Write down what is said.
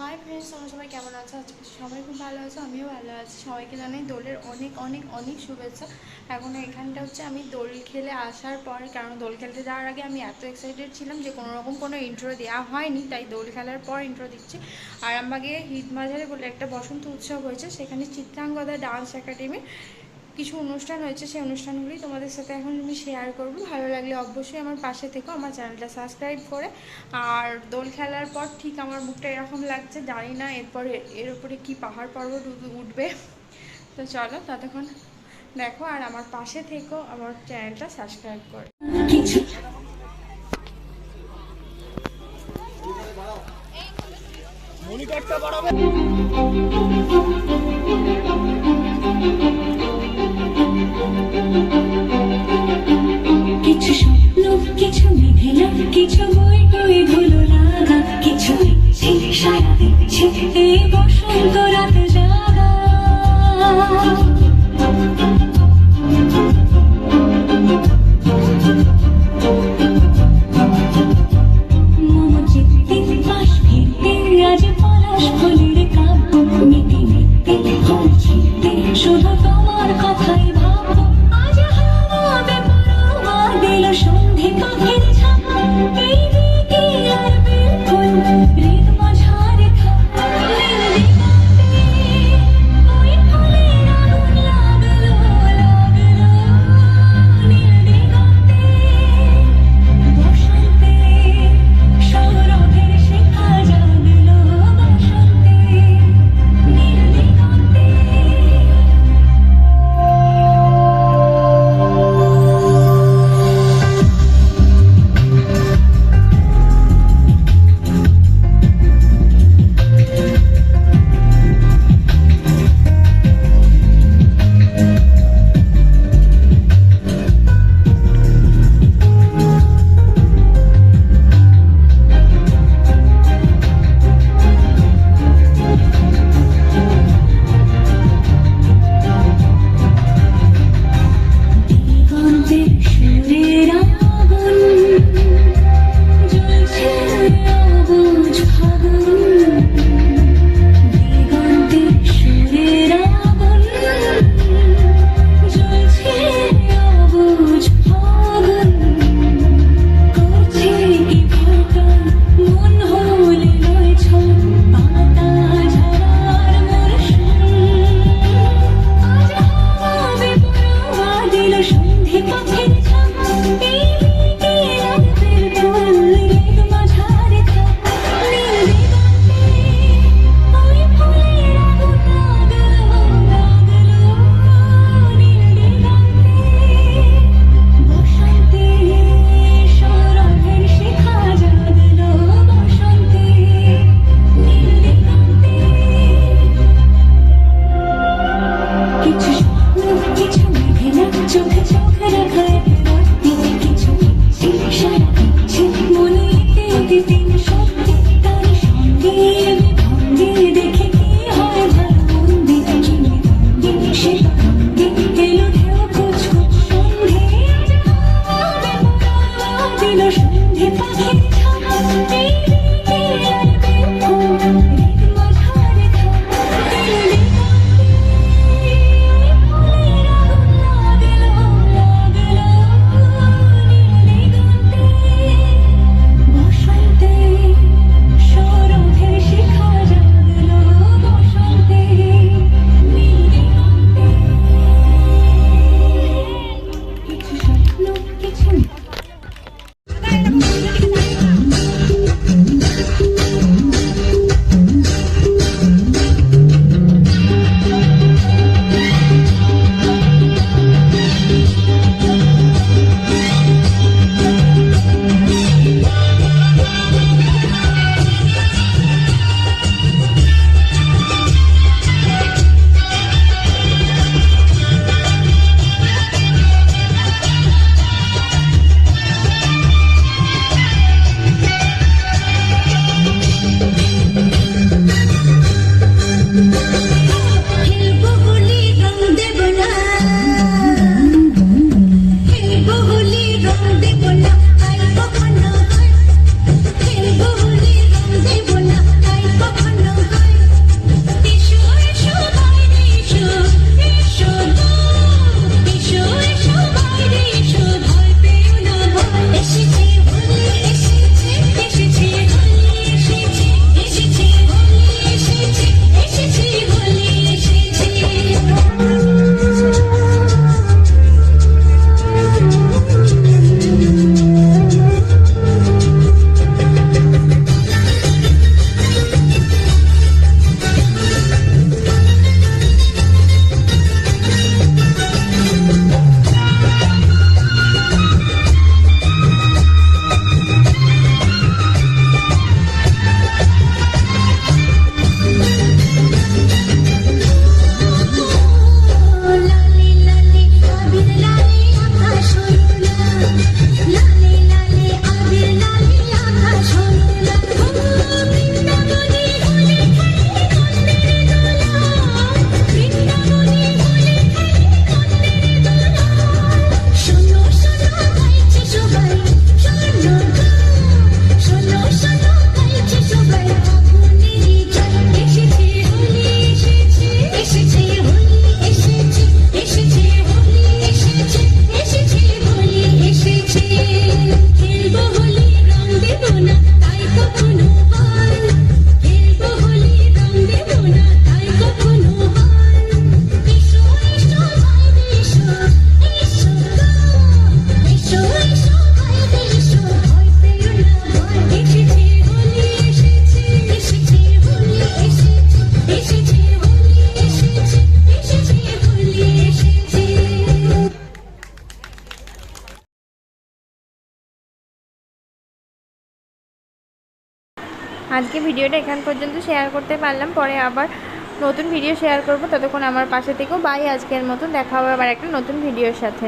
Hi friends তোমরা সবাই কেমন আছো? আজকে সবাই খুব ভালো আছো, আমিও ভালো আছি। সবাইকে জানাই দোলের অনেক অনেক অনেক শুভেচ্ছা। এখন এখানটা হচ্ছে আমি দোল খেলে আসার পর, কারণ দোল খেলতে যাওয়ার আগে আমি এত এক্সাইটেড ছিলাম যে কোনো রকম কোনো ইন্ট্রো দেওয়া হয়নি, তাই দোল খেলার পর ইন্ট্রো দিচ্ছি। আরামবাগে হিটমাঝারে বলে একটা বসন্ত উৎসব হয়েছে, সেখানে চিত্রাঙ্গদা ডান্স একাডেমি কিছু অনুষ্ঠান হয়েছে, সেই অনুষ্ঠানগুলি তোমাদের সাথে এখন আমি শেয়ার করব। ভালো লাগলে অবশ্যই আমার পাশে থেকো, আমার চ্যানেলটা সাবস্ক্রাইব করে। আর দোল খেলার পর ঠিক আমার মুখটা এরকম লাগছে, জানি না এরপরে এর উপরে কি পাহাড় পর্বত উঠবে। তো চলো ততক্ষণ দেখো আর আমার পাশে থেকো, আমার চ্যানেলটা সাবস্ক্রাইব করে। কিছু কিছু 我要 আজকে ভিডিওটা এখান পর্যন্ত শেয়ার করতে পারলাম, পরে আবার নতুন ভিডিও শেয়ার করব। ততক্ষণ আমার পাশে থেকেও বাই আজকের মতন। দেখা হবে আবার একটা নতুন ভিডিওর সাথে।